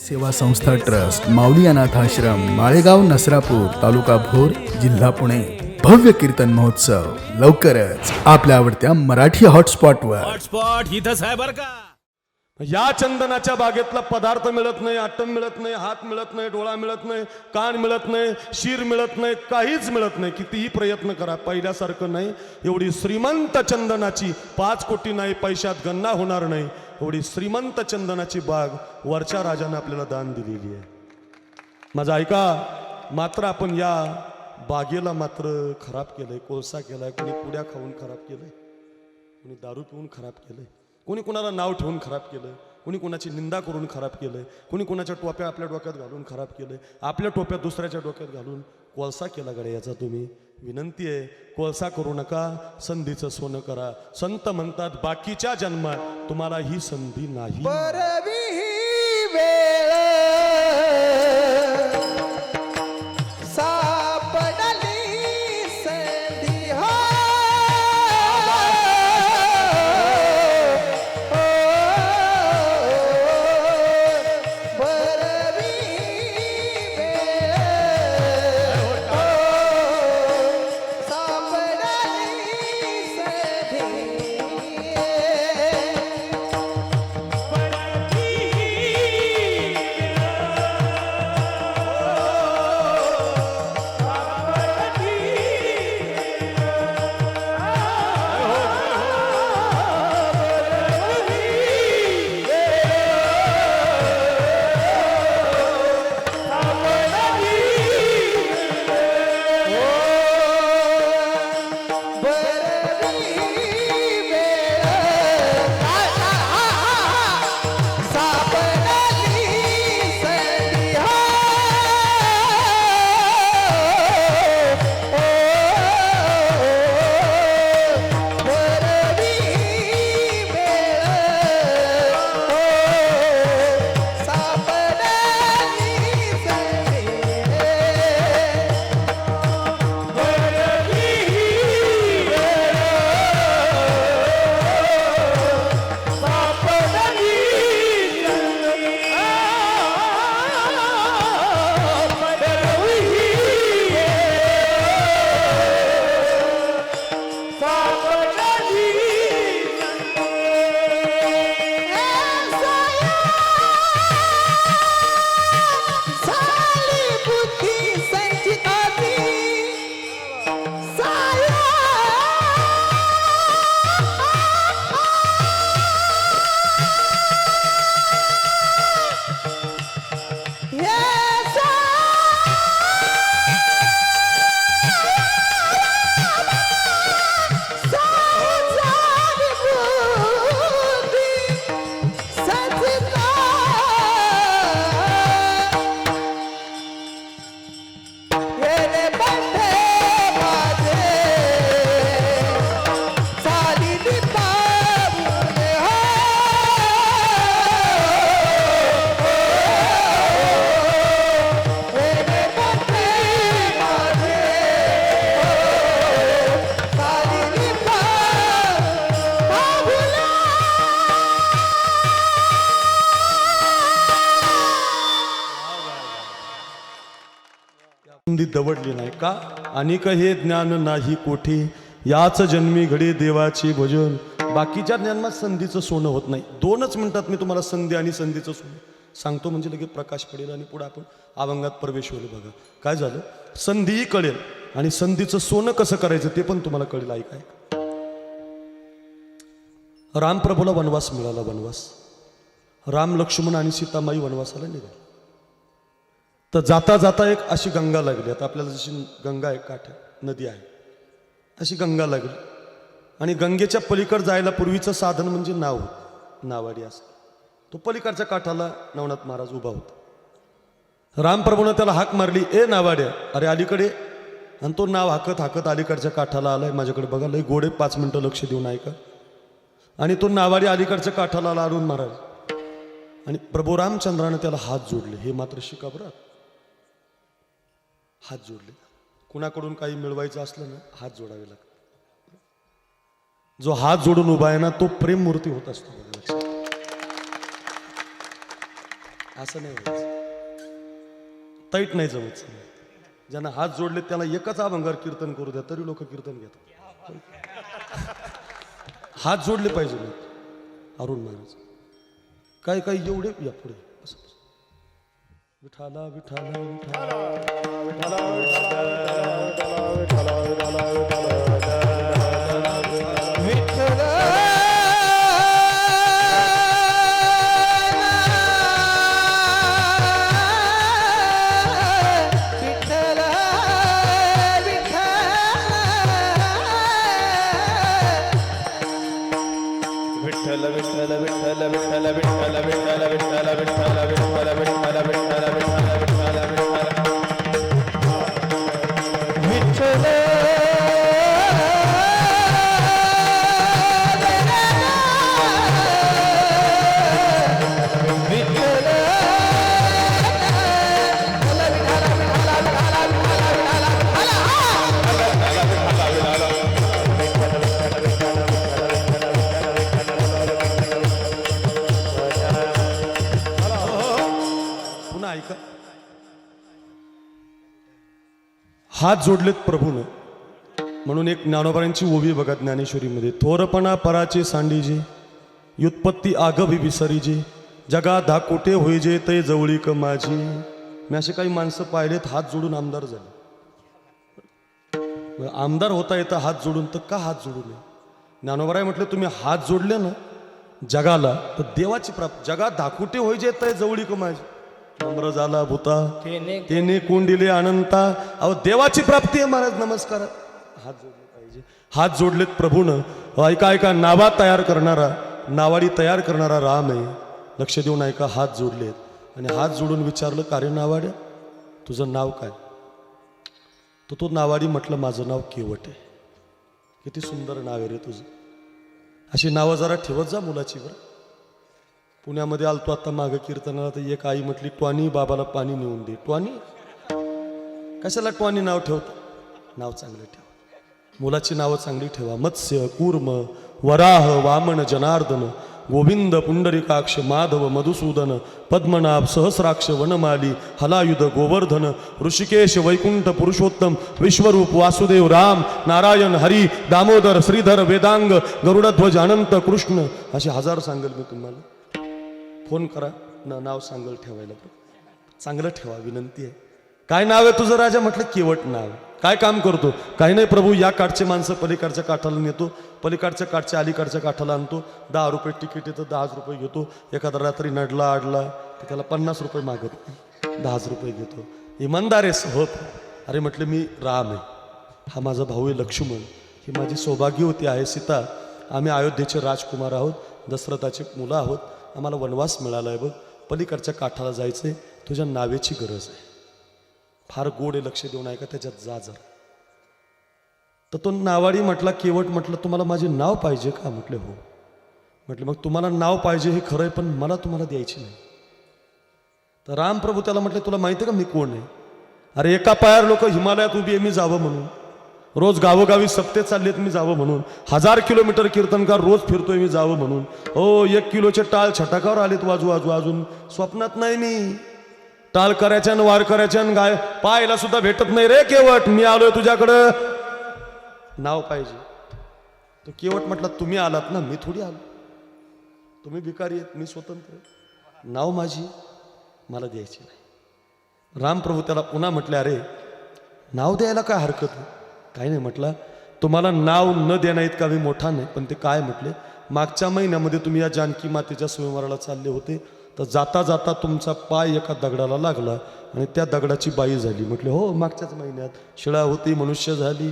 सेवा संस्था ट्रस्ट माऊली अनाथ आश्रम माळेगाव नसरापूर तालुका भोर जिल्हा पुणे. भव्य कीर्तन महोत्सव लवकरच आपल्या आवडत्या मराठी हॉटस्पॉटवर. हॉटस्पॉट इथंच आहे बरं का. या चंदनाच्या बागेतला पदार्थ मिळत नाही आटम मिळत नाही हात मिळत नाही डोळा मिळत नाही कान मिळत नाही शिर मिळत नाही काहीच मिळत नाही. कितीही प्रयत्न करा पहिल्यासारखं नाही. एवढी श्रीमंत चंदनाची पाच कोटी नाही पैशात गणना होणार नाही. एवढी श्रीमंत चंदनाची बाग वरच्या राजाने आपल्याला दान दिलेली आहे. माझं ऐका मात्र आपण या बागेला मात्र खराब केलंय कोळसा केलाय कोणी पुड्या खाऊन खराब केलंय कोणी दारू पिऊन खराब केलंय कोणी कोणाला नाव ठेवून खराब केलंय कोणी कोणाची निंदा करून खराब केलंय कोणी कोणाच्या टोप्या आपल्या डोक्यात घालून खराब केलंय आपल्या टोप्या दुसऱ्याच्या डोक्यात घालून कोळसा केला गड्या याचा तुम्ही. विनंती आहे कोळसा करू नका संधीचं सोनं करा. संत म्हणतात बाकीच्या जन्मात तुम्हाला ही संधी नाही. संधी नाही का? अनिक हे ज्ञान नाही कोठे? याच जन्मी घडे देवाचे भजन. बाकीच्या ज्ञानात संधीचं सोनं होत नाही. दोनच म्हणतात मी तुम्हाला संधी आणि संधीचं सोनं सांगतो म्हणजे लगेच प्रकाश पडेल आणि पुढे आपण अभंगात प्रवेश होईल बघा. काय झालं? संधीही कळेल. आणि संधीचं सोनं कसं करायचं ते पण तुम्हाला कळेल. ऐका. रामप्रभूला वनवास मिळाला वनवास. राम लक्ष्मण आणि सीतामाई वनवासाला निघाले. तर जाता जाता एक अशी गंगा लागली. आता आपल्याला जशी गंगा आहे काठ नदी आहे अशी गंगा लागली. आणि गंगेच्या पलीकड जायला पूर्वीचं साधन म्हणजे नाव. नावाडी असं. तो पलीकडच्या काठाला नवनाथ महाराज उभा होता. रामप्रभूनं त्याला हाक मारली ए नावाड्या अरे अलीकडे. आणि तो नाव हाकत हाकत अलीकडच्या काठाला आलाय. माझ्याकडे बघा लय गोडे पाच मिनटं लक्ष देऊन ऐका. आणि तो नावाडी अलीकडच्या काठाला आला अरुण महाराज आणि प्रभू रामचंद्रानं त्याला हात जोडले. हे मात्र शिकाबरात हात जोडले. कुणाकडून काही मिळवायचं असलं ना हात जोडावे लागतात. जो हात जोडून उभा आहे ना तो प्रेम मूर्ती होत असतो. असं नाही व्हायचं. तैट नाही जमत. ज्यांना हात जोडले त्याला एकच अभंगार कीर्तन करू द्या तरी लोक कीर्तन घेतात. हात जोडले पाहिजे अरुण महाराज. काय काय एवढे या पुढे. असं. बसा, बसा. विठाला विठाला विठाला विठ्ठल हात जोडलेत प्रभूनं. म्हणून एक ज्ञानोबारांची ओवी बघा ज्ञानेश्वरीमध्ये. थोरपणा पराचे सांडीजे युत्पत्ती आगभी विसरीजे जगा धाकोटे होईजे ते जवळीक माझी. मी असे काही माणसं पाहिलेत हात जोडून आमदार झाले. आमदार होता येतं हात जोडून तर का हात जोडू नये? ज्ञानोबराय म्हटलं तुम्ही हात जोडले ना जगाला तर देवाची प्राप्त जगात धाकुटे होईजे तय जवळीक माझी. नम्र झाला भूता. तेने कोंडिले अनंता. अहो देवाची प्राप्ती आहे महाराज नमस्कार. हात जोडले पाहिजे. हात जोडलेत प्रभूनं. ऐका ऐका नावा तयार करणारा नावाडी तयार करणारा राम आहे. लक्ष देऊन ऐका हात जोडलेत. आणि हात जोडून विचारलं का रे नावाड्या? तुझं नाव काय? तर तो नावाडी म्हटलं माझं नाव केवट आहे. किती सुंदर नाव आहे रे तुझं. अशी नावं जरा ठेवत जा मुलाची बरं. पुण्यामध्ये आलतो आता मागं कीर्तनाला तर एक आई म्हटली ट्वानी बाबाला पाणी नेऊन दे. ट्वानी? कशाला ट्वानी नाव ठेवतं? नाव चांगलं ठेवा. मुलाची नावं चांगली ठेवा. मत्स्य कूर्म वराह वामन जनार्दन गोविंद पुंडरिकाक्ष माधव मधुसूदन पद्मनाभ सहस्राक्ष वनमाली हलायुध गोवर्धन ऋषिकेश वैकुंठ पुरुषोत्तम विश्वरूप वासुदेव राम नारायण हरी दामोदर श्रीधर वेदांग गरुडध्वज अनंत कृष्ण असे हजार सांगेल मी तुम्हाला. फोन करा. न नाव सांगल ठेवायला चांगलं ठेवा विनंती आहे. काय नाव आहे तुझं राजा? म्हटलं केवट नाव. काय काम करतो? काही नाही प्रभू या काठचे माणसं पलीकडच्या काठाला नेतो. पलीकडच्या काठच्या अलीकडच्या काठाला आणतो. दहा रुपये तिकीट येतं दहाच रुपये घेतो. एखादा रात्री नडला आडला तर त्याला पन्नास रुपये मागत दहाच रुपये घेतो. इमानदार आहेस होत अरे म्हटले मी राम आहे. हा माझा भाऊ आहे लक्ष्मण. ही माझी सौभाग्यवती आहे सीता. आम्ही अयोध्येचे राजकुमार आहोत. दशरथाचे मुलं आहोत. आम्हाला वनवास मिळाला आहे बघ. पलीकडच्या काठाला जायचंय. तुझ्या नावेची गरज आहे. फार गोड आहे लक्ष देऊन ऐका त्याच्यात जा जर तर तो नावाडी म्हटला केवट म्हटलं तुम्हाला माझे नाव पाहिजे का? म्हटले हो. म्हटलं मग तुम्हाला नाव पाहिजे हे खरं आहे पण मला तुम्हाला द्यायची नाही. तर रामप्रभू त्याला म्हटले तुला माहिती आहे का मी कोण आहे? अरे एका पायावर लोक हिमालयात उभी आहे मी जावं म्हणून. रोज गावोगावी सप्ते चाललेत मी जावं म्हणून. हजार किलोमीटर कीर्तनकार रोज फिरतोय मी जावं म्हणून. हो एक किलोचे टाळ छटाकावर आलेत वाजू वाजू अजून स्वप्नात नाही मी. टाळ करायच्या वार करायच्या गाय पायला सुद्धा भेटत नाही रे केवट. मी आलोय तुझ्याकडं. नाव पाहिजे. तो केवट म्हटलं तुम्ही आलात ना मी थोडी आलो. तुम्ही भिकारी आहेत मी स्वतंत्र नाव माझी मला द्यायची नाही. रामप्रभू त्याला पुन्हा म्हटले अरे नाव द्यायला काय हरकत आहे? काही नाही म्हटलं. तुम्हाला नाव न देण्या इतका मी मोठा नाही पण ते काय म्हटले? मागच्या महिन्यामध्ये तुम्ही या जानकी मातेच्या स्वयंवराला चालले होते तर जाता जाता तुमचा पाय एका दगडाला लागला आणि त्या दगडाची बाई झाली. म्हटले हो मागच्याच महिन्यात शिळा होती मनुष्य झाली.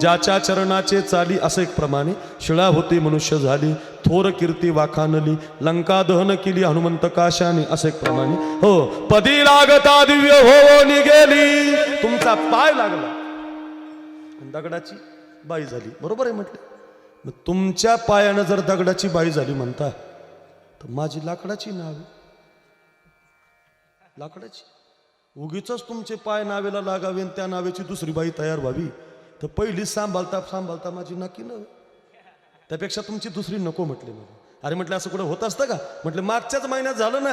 ज्याच्या चरणाचे चाली असं एक प्रमाणे शिळा होती मनुष्य झाली. थोर कीर्ती वाखानली लंका दहन केली हनुमंत काशाने असं एक प्रमाणे. हो पदी लागता दिव्य हो निघेली तुमचा पाय लागला. दगडाची बाई झाली. बरोबर आहे म्हटलं? मग तुमच्या पायानं जर दगडाची बाई झाली म्हणता तर माझी लाकडाची नावे. लाकडाची? उगीच तुमचे पाय नावेला लागावे आणि त्या नावेची दुसरी बाई तयार व्हावी. तर पहिली सांभाळता सांभाळता माझी नाकी नव्हे त्यापेक्षा तुमची दुसरी नको म्हटले मला अरे म्हटलं असं कुठं होत असतं का? म्हटलं मागच्याच महिन्यात झालं ना.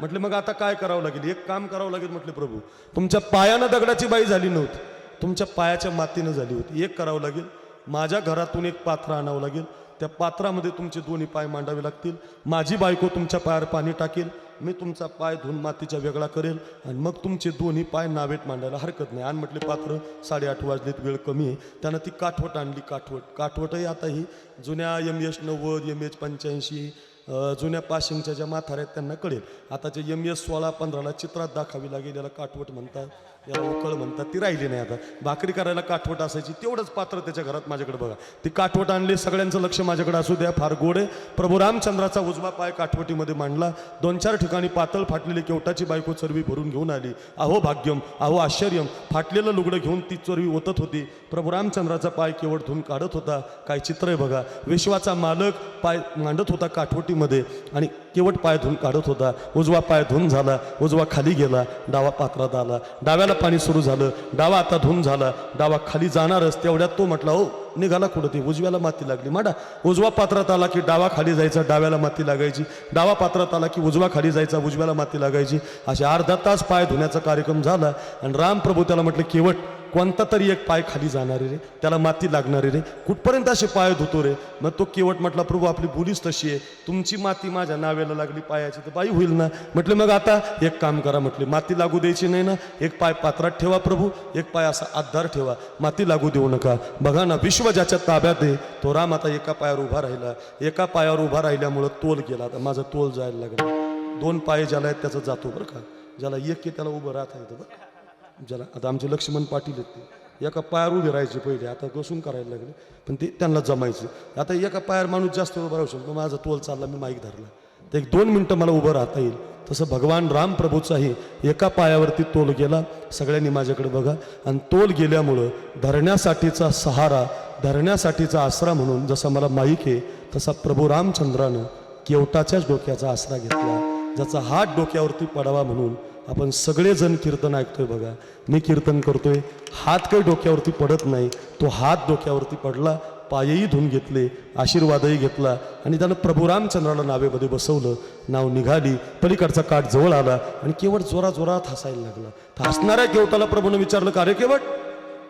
म्हटले मग आता काय करावं लागेल? एक काम करावं लागेल म्हटले प्रभू. तुमच्या पायानं दगडाची बाई झाली नव्हती. तुमच्या पायाच्या मातीनं झाली होती. एक करावं लागेल. माझ्या घरातून एक पात्र आणावं लागेल. त्या पात्रामध्ये तुमचे दोन्ही पाय मांडावे लागतील. माझी बायको तुमच्या पायावर पाणी टाकेल. मी तुमचा पाय धुवून मातीच्या वेगळा करेल. आणि मग तुमचे दोन्ही पाय नावेत मांडायला हरकत नाही. आणि म्हटले पात्र साडेआठ वाजलेत वेळ कमी आहे. त्यानं ती काठवट आणली काठवट. काठवटही आता ही जुन्या एम एच नव्वद एम एच पंच्याऐंशी जुन्या पाशिंगच्या ज्या माथाऱ्या आहेत त्यांना कळेल. आता जे एम एस सोळा पंधराला चित्रात दाखावी लागेल याला काठवट म्हणतात याला उकळ म्हणतात ती राहिली नाही आता. भाकरी करायला काठवट असायची तेवढंच पात्र त्याच्या घरात माझ्याकडे बघा. ती काठवट आणली सगळ्यांचं लक्ष माझ्याकडे असू द्या फार गोड आहे. प्रभू रामचंद्राचा उजवा पाय काठवटीमध्ये मांडला. दोन चार ठिकाणी पातळ फाटलेली केवटाची बायको चरबी भरून घेऊन आली. अहो भाग्यम अहो आश्चर्यम फाटलेलं लुगडं घेऊन ती चरबी ओतत होती. प्रभू रामचंद्राचा पाय केवळ धुवून काढत होता. काय चित्र आहे बघा. विश्वाचा मालक पाय मांडत होता काठवटी काठवटीमध्ये आणि केवट पाय धुवून काढत होता. उजवा पाय धुवून झाला उजवा खाली गेला डावा पात्रात आला. डाव्याला पाणी सुरू झालं डावा आता धुवून झाला डावा खाली जाणारच. तेवढ्यात तो म्हटला हो निघाला कुठं ते उजव्याला माती लागली. माडा उजवा पात्रात आला की डावा खाली जायचा डाव्याला माती लागायची. डावा पात्रात आला की उजवा खाली जायचा उजव्याला माती लागायची. असे अर्धा तास पाय धुण्याचा कार्यक्रम झाला आणि रामप्रभू त्याला म्हटलं केवट कोणता तरी एक पाय खाली जाणारे रे त्याला माती लागणारे रे. कुठपर्यंत असे पाय धुतो रे? मग तो केवट म्हटला प्रभू आपली बोलीच तशी आहे. तुमची माती माझ्या नावेला लागली पायाची तर बाई होईल ना. म्हटले मग आता एक काम करा म्हटले माती लागू द्यायची नाही ना. एक पाय पात्रात ठेवा प्रभू. एक पाय असा आधार ठेवा. माती लागू देऊ नका. बघा ना विश्व ज्याच्या ताब्यात आहे तो राम आता एका पायावर उभा राहिला. एका पायावर उभा राहिल्यामुळं तोल गेला. आता माझा तोल जायला लागला. दोन पाय ज्याला आहेत त्याचा जातो बरं का. ज्याला एक की त्याला उभं राहता येतं बरं ज्याला आता आमचे लक्ष्मण पाटील आहेत ते. एका पायावर उभे राहायचे पहिले आता घसून करायला लागले. पण ते त्यांना जमायचं. आता एका पायावर माणूस जास्त उभा राहू शकतो. माझा तोल चालला मी माईक धरला. तर एक दोन मिनटं मला उभं राहता येईल. तसं भगवान रामप्रभूचाही एका पायावरती तोल गेला. सगळ्यांनी माझ्याकडे बघा. आणि तोल गेल्यामुळं धरण्यासाठीचा सहारा धरण्यासाठीचा आसरा म्हणून जसा मला माईक आहे तसा प्रभू रामचंद्रानं केवटाच्याच डोक्याचा आसरा घेतला. ज्याचा हात डोक्यावरती पडावा म्हणून आपण सगळेजण कीर्तन ऐकतोय बघा. मी कीर्तन करतोय. हात काही डोक्यावरती पडत नाही. तो हात डोक्यावरती पडला पायही धुवून घेतले आशीर्वादही घेतला आणि त्यानं प्रभू रामचंद्राला नावेमध्ये बसवलं. नाव निघाली. पलीकडचा काठ जवळ आला आणि केवळ जोरा जोरात हसायला लागला. तर हसणाऱ्या केवटाला प्रभूनं विचारलं का रे केवट?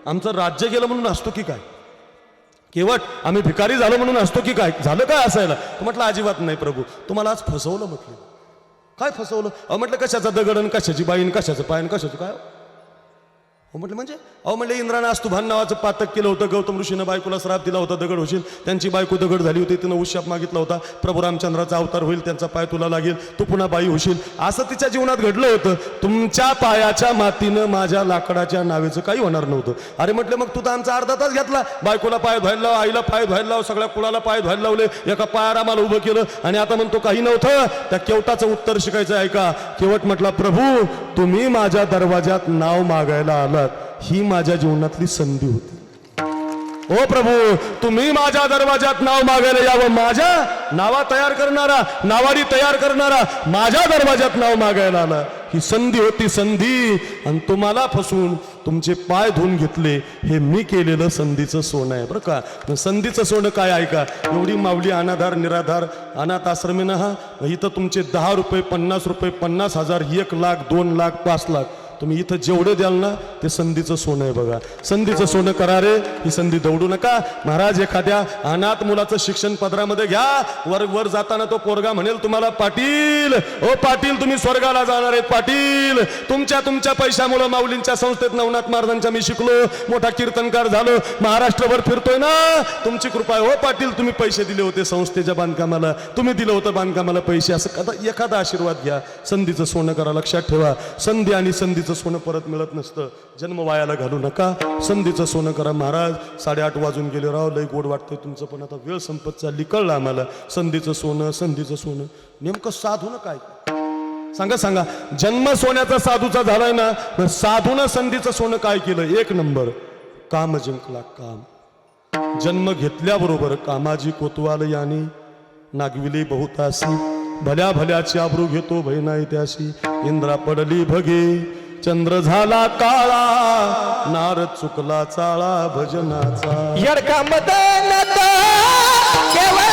आमचं राज्य गेलं म्हणून असतो की काय? केवट आम्ही भिकारी झालो म्हणून असतो की काय? झालं काय असायला म्हटलं अजिबात नाही प्रभू. तुम्हाला आज फसवलं म्हटलं. काय फसवलं? म्हटलं कशाचा दगड कशाची बाईन कशाचं पायन कशाचं काय? हो म्हटलं म्हणजे? अहो म्हटलं इंद्रानं अस्तुभान नावाचं पातक केलं होतं. गौतम ऋषीनं बायकोला श्राप दिला होता दगड होशील. त्यांची बायको दगड झाली होती तिनं उशाप मागितला होता. प्रभू रामचंद्राचा अवतार होईल त्यांचा पाय तुला लागेल. तू पुन्हा बाई होशील. असं तिच्या जीवनात घडलं होतं. तुमच्या पायाच्या मातीनं माझ्या लाकडाच्या नावेचं काही होणार नव्हतं. अरे म्हटलं मग तू तर आमचा अर्धा तास घेतला. बायकोला पाय धुवायला लाव आईला पाय धुवायला लाव सगळ्या कुळाला पाय धुवायला लावले. एका पायावर आम्हाला उभं केलं. आणि आता म्हणतो काही नव्हतं. त्या केवटाचं उत्तर शिकायचं ऐका केवट म्हटला प्रभू तुम्ही माझ्या दरवाजात नाव मागायला आलं ही माझ्या जीवनातली संधी होती. ओ प्रभू तुम्ही माझ्या दरवाजात नाव मागायला यावं. माझ्या नावा तयार करणारा नावारी तयार करणारा माझ्या दरवाजात नाव मागायला आला. ही संधी होती संधी. आणि तुम्हाला फसून तुमचे पाय धुवून घेतले. हे मी केलेलं संधीचं सोनं आहे बरं का? संधीचं सोनं काय ऐका एवढी माऊली अनाधार निराधार अनाथ आश्रमीनं हा इथं तुमचे दहा रुपये पन्नास रुपये पन्नास हजार एक लाख दोन लाख पाच लाख. तुम्ही इथं जेवढं द्याल ना ते संधीचं सोनं आहे बघा. संधीचं सोनं करा रे ही संधी दौडू नका. महाराज एखाद्या अनाथ मुलाचं शिक्षण पदरामध्ये घ्या. वर वर जाताना तो पोरगा म्हणेल तुम्हाला पाटील. ओ पाटील तुम्ही स्वर्गाला जाणार आहेत पाटील. तुमच्या तुमच्या पैशामुळे माऊलींच्या संस्थेत नवनाथ महाराजांच्या मी शिकलो. मोठा कीर्तनकार झालो. महाराष्ट्रभर फिरतोय ना. तुमची कृपा आहे. हो पाटील तुम्ही पैसे दिले होते संस्थेच्या बांधकामाला. तुम्ही दिलं होतं बांधकामाला पैसे. असं कदा एखादा आशीर्वाद घ्या. संधीचं सोनं करा लक्षात ठेवा. संधी आणि संधीचं सोनं परत मिळत नसतं. जन्म वायाला घालू नका. संधीचं सोनं करा महाराज. साडेआठ वाजून गेले राव लय गोड वाटतंय तुमचं पण आता वेळ संपत चालली. कळलं आम्हाला. संधीचं सोनं संधीचं सोनं. नेमकं साधू ना काय? सांगा सांगा. जन्म सोन्याचा साधूचा झालाय ना तर साधूनं संधीचं सोनं काय केलं? एक नंबर. काम जिंकला काम. जन्म घेतल्याबरोबर कामाजी कोतवाल याने नागविली बहुतासी. भल्या भल्याची आबरू घेतो भय नाही त्याशी. इंद्रा पडली भगे. चंद्र झाला काळा नार चुकला चाळा भजनाचा. यडका मदन तो केवळ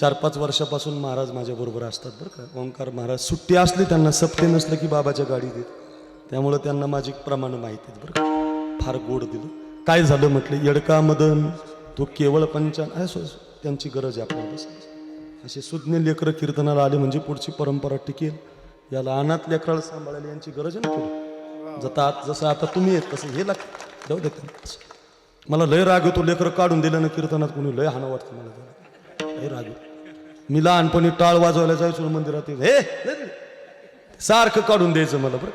चार पाच वर्षापासून महाराज माझ्याबरोबर असतात बरं का. ओंकार महाराज सुट्टी असली त्यांना सप्ते नसलं की बाबाच्या गाडी देत. त्यामुळं त्यांना माझी प्रमाण माहिती आहेत बरं का. फार गोड दिलं. काय झालं म्हटलं येडका मदन तो केवळ पंचान त्यांची गरज आहे आपल्याला बसायची असे सुज्ञ लेकरं कीर्तनाला आले म्हणजे पुढची परंपरा टिकेल. याला अनाथ लेकराला सांभाळायला यांची गरज आहे ना पुढे जता आत जसं आता तुम्ही येत तसं हे लाग जाऊ दे. मला लय राग येतो लेकरं काढून दिलं ना कीर्तनात कोणी लय हाणं वाटतं मला. लय राग येतो. मी लहानपणी टाळ वाजवायला जायचो ना मंदिरात. हे सारखं काढून द्यायचं मला बरं.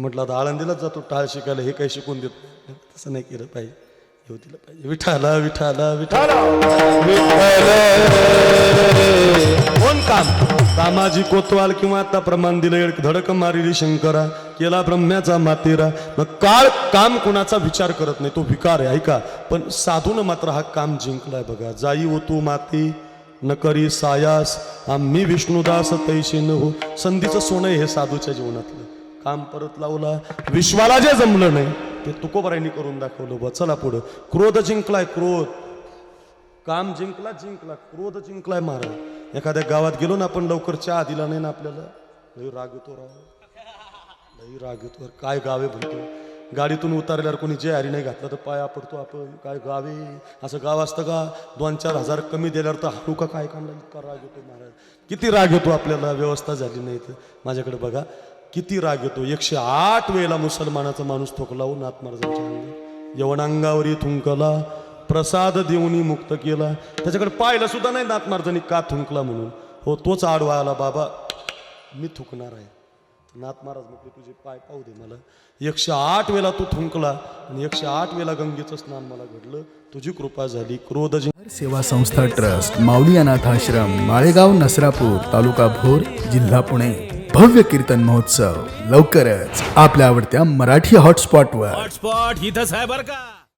म्हटलं आता आळंदीलाच जातो टाळ शिकायला हे काही शिकून देत तसं नाही केलं पाहिजे. येऊ दिलं पाहिजे. विठाला विठाला विठाला कोण काम? कामाजी कोतवाल किंवा आता प्रमाण दिलं धडक मारिली शंकरा केला ब्रह्म्याचा मातेरा. मग काळ काम कोणाचा विचार करत नाही तो विकार आहे ऐका. पण साधून मात्र हा काम जिंकलाय बघा. जाई हो तू माती न करी सायास. आम्ही विष्णुदास तैशी न हो संधीचं सोनं आहे हे साधूच्या जीवनातलं. काम परत लावला. विश्वाला जे जमलं नाही ते तुकोबरायांनी करून दाखवलं. बा चला पुढं. क्रोध जिंकलाय क्रोध. काम जिंकला जिंकला. क्रोध जिंकलाय महाराज. एखाद्या गावात गेलो ना आपण लवकर चहा दिला नाही ना आपल्याला? लई राग येतो राव. लई राग येतो. काय गावे म्हणतो गाडीतून उतारल्यावर कोणी जे हरी नाही घातलं तर पाया पडतो आपण. काय गावे? असं गाव असतं का? दोन चार हजार कमी दिल्यावर तर हारू का काय कामला इतका राग येतो महाराज. किती राग येतो आपल्याला? व्यवस्था झाली नाही तर. माझ्याकडे बघा किती राग येतो. एकशे आठ वेळेला मुसलमानाचा माणूस ठोकला हो नाथ महाराजांच्या अंगावर यवनांगावरी थुंकला प्रसाद देऊनी मुक्त केला. त्याच्याकडे पाहिलं सुद्धा नाही नाथ महाराजांनी का थुंकला म्हणून. हो तोच आडवा आला बाबा मी थुकणार आहे. नाथ महाराज म्हटले तुझे पाय पाहू दे मला. एकशे आठ वेळा तू थुंकला आणि एकशे आठ वेळा गंगेचं स्नान मला घडलं. तुझी कृपा झाली. क्रोध सेवा संस्था ट्रस्ट माऊली अनाथ आश्रम माळेगाव नसरापूर तालुका भोर जिल्हा पुणे. भव्य कीर्तन महोत्सव लवकरच आपल्या आवडत्या मराठी हॉटस्पॉट इथंच आहे बरं का?